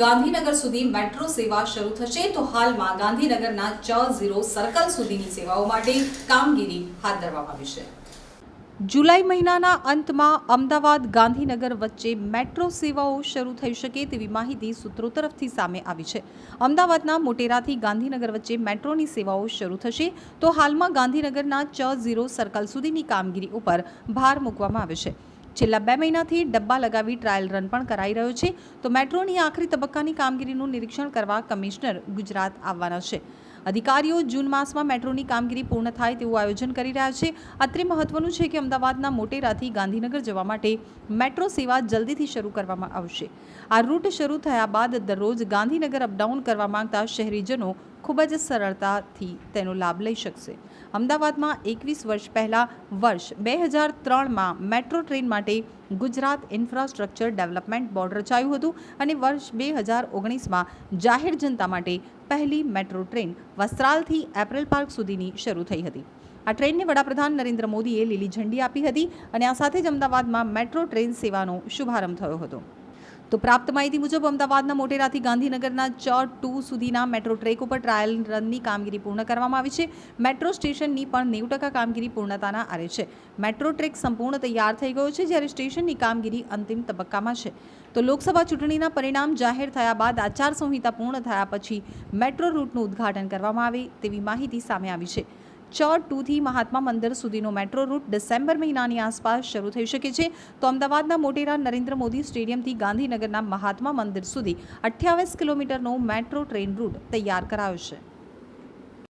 ગાંધીનગર સુધી મેટ્રો સેવા શરૂ થશે તો હાલમાં ગાંધીનગરના ચ ઝીરો સર્કલ સુધીની સેવાઓ માટે કામગીરી હાથ ધરવામાં આવી છે. જુલાઈ મહિનાના અંતમાં અમદાવાદ ગાંધીનગર વચ્ચે મેટ્રો સેવાઓ શરૂ થઈ શકે તેવી માહિતી સૂત્રો તરફથી સામે આવી છે. અમદાવાદના મોટેરાથી ગાંધીનગર વચ્ચે મેટ્રોની સેવાઓ શરૂ થશે તો હાલમાં ગાંધીનગરના ચ ઝીરો સર્કલ સુધીની કામગીરી ઉપર ભાર મૂકવામાં આવ્યો છે. છેલ્લા બે મહિનાથી ડબ્બા લગાવી ટ્રાયલ રન પણ કરાઈ રહ્યો છે. તો મેટ્રોની આખરી તબક્કાની કામગીરીનું નિરીક્ષણ કરવા કમિશનર ગુજરાત આવવાના છે. અધિકારીઓ જૂન માસમાં મેટ્રોની કામગીરી પૂર્ણ થાય તેવું આયોજન કરી રહ્યા છે. અત્રે મહત્વનું છે કે અમદાવાદના મોટેરાથી ગાંધીનગર જવા માટે મેટ્રો સેવા જલ્દીથી શરૂ કરવામાં આવશે. આ રૂટ શરૂ થયા બાદ દરરોજ ગાંધીનગર અપડાઉન કરવા માંગતા શહેરીજનો ખૂબ જ સરળતાથી તેનો લાભ લઈ શકશે. અમદાવાદમાં એકવીસ વર્ષ પહેલાં વર્ષ બે હજાર ત્રણમાં મેટ્રો ટ્રેન માટે ગુજરાત ઇન્ફ્રાસ્ટ્રક્ચર ડેવલપમેન્ટ બોર્ડ રચાયું હતું અને વર્ષ બે હજાર ઓગણીસમાં જાહેર જનતા માટે પહેલી મેટ્રો ટ્રેન વસ્ત્રાલથી એપ્રિલ પાર્ક સુધીની શરૂ થઈ હતી. આ ટ્રેનને વડાપ્રધાન નરેન્દ્ર મોદીએ લીલી ઝંડી આપી હતી અને આ સાથે જ અમદાવાદમાં મેટ્રો ટ્રેન સેવાનો શુભારંભ થયો હતો. તો પ્રાપ્ત માહિતી મુજબ અમદાવાદના મોટેરાથી ગાંધીનગરના ચ ટુ સુધીના મેટ્રો ટ્રેક ઉપર ટ્રાયલ રનની કામગીરી પૂર્ણ કરવામાં આવી છે. મેટ્રો સ્ટેશનની પણ નેવું ટકા કામગીરી પૂર્ણતાના આરે છે. મેટ્રો ટ્રેક સંપૂર્ણ તૈયાર થઈ ગયો છે જ્યારે સ્ટેશનની કામગીરી અંતિમ તબક્કામાં છે. તો લોકસભા ચૂંટણીના પરિણામ જાહેર થયા બાદ આચારસંહિતા પૂર્ણ થયા પછી મેટ્રો રૂટનું ઉદ્ઘાટન કરવામાં આવે તેવી માહિતી સામે આવી છે. ચ ટુથી મહાત્મા મંદિર સુધીનો મેટ્રો રૂટ ડિસેમ્બર મહિનાની આસપાસ શરૂ થઈ શકે છે. તો અમદાવાદના મોટેરા નરેન્દ્ર મોદી સ્ટેડિયમથી ગાંધીનગરના મહાત્મા મંદિર સુધી અઠ્યાવીસ કિલોમીટરનો મેટ્રો ટ્રેન રૂટ તૈયાર કરાયો છે.